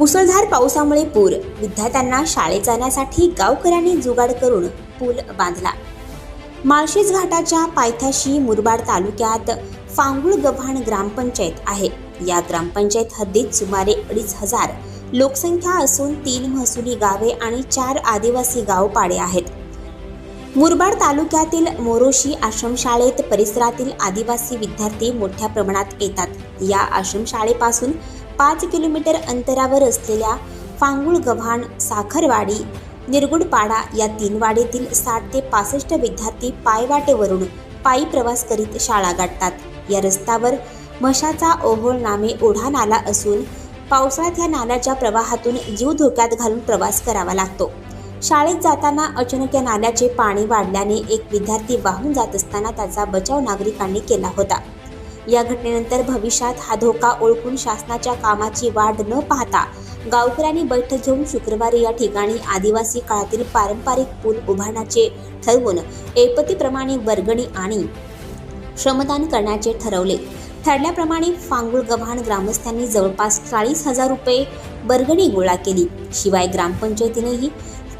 मुसळधार पावसामुळे पूर. विद्यार्थ्यांना शाळेत जाण्यासाठी गावकऱ्यांनी जुगाड करून पूल बांधला. माळशेज घाटाच्या पायथ्याशी मुरबाड तालुक्यात फांगुळ गव्हाण ग्रामपंचायत आहे. या ग्रामपंचायत हद्दीत सुमारे अडीच हजार लोकसंख्या असून तीन महसुली गावे आणि चार आदिवासी गावपाडे आहेत. मुरबाड तालुक्यातील मोरोशी आश्रमशाळेत परिसरातील आदिवासी विद्यार्थी मोठ्या प्रमाणात येतात. या आश्रमशाळेपासून पाच किलोमीटर अंतरावर असलेल्या फांगुळ गव्हाण साखरवाडी निरगुडपाडा या तीन वाडीतील साठ ते पासष्ट विद्यार्थी पायवाटेवरून पायी प्रवास करीत शाळा गाठतात. या रस्त्यावर म्हशाचा ओहोळ नामे ओढा नाला असून पावसाळ्यात या नाल्याच्या प्रवाहातून जीव धोक्यात घालून प्रवास करावा लागतो. शाळेत जाताना अचानक या नाल्याचे पाणी वाढल्याने एक विद्यार्थी वाहून जात असताना त्याचा बचाव नागरिकांनी केला होता. या घटनेनंतर भविष्यात हा धोका ओळखून शासनाच्या कामाची वाट न पाहता गावकऱ्यांनी बैठक घेऊन शुक्रवारी या ठिकाणी आदिवासी काळातील पारंपरिक पूल उभारण्याचे ठरवून ऐपतीप्रमाणे वर्गणी आणि श्रमदान करण्याचे ठरवले. ठरल्याप्रमाणे फांगुळ गव्हाण ग्रामस्थांनी जवळपास चाळीस हजार रुपये वर्गणी गोळा केली. शिवाय ग्रामपंचायतीनेही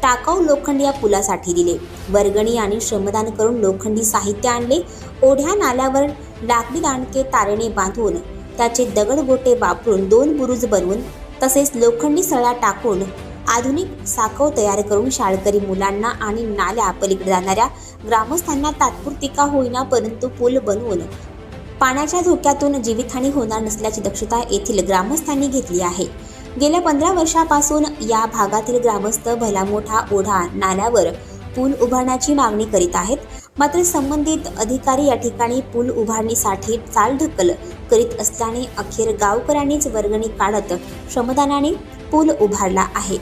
टाकाऊ लोखंड या पुलासाठी दिले. वर्गणी आणि श्रमदान करून लोखंडी साहित्य आणले. ओढ्या नाल्यावर लाकडी दांडके तारेने बांधून त्याचे दगड गोटे वापरून दोन बुरुज बनवून तसेच लोखंडी सळा टाकून आधुनिक साकव तयार करून शाळकरी मुलांना आणि नाल्या पलीकडे जाणाऱ्या ग्रामस्थांना तात्पुरती का होईना परंतु पूल बनवून पाण्याच्या धोक्यातून जीवितहानी होणार नसल्याची दक्षता येथील ग्रामस्थांनी घेतली आहे. गेल्या पंधरा वर्षापासून या भागातील ग्रामस्थ भला मोठा ओढा नाल्यावर पूल उभारण्याची मागणी करीत आहेत. मात्र संबंधित अधिकारी या ठिकाणी पूल उभारणीसाठी चालढकल करीत असल्याने अखेर गावकऱ्यांनीच वर्गणी काढत श्रमदानाने पूल उभारला आहे.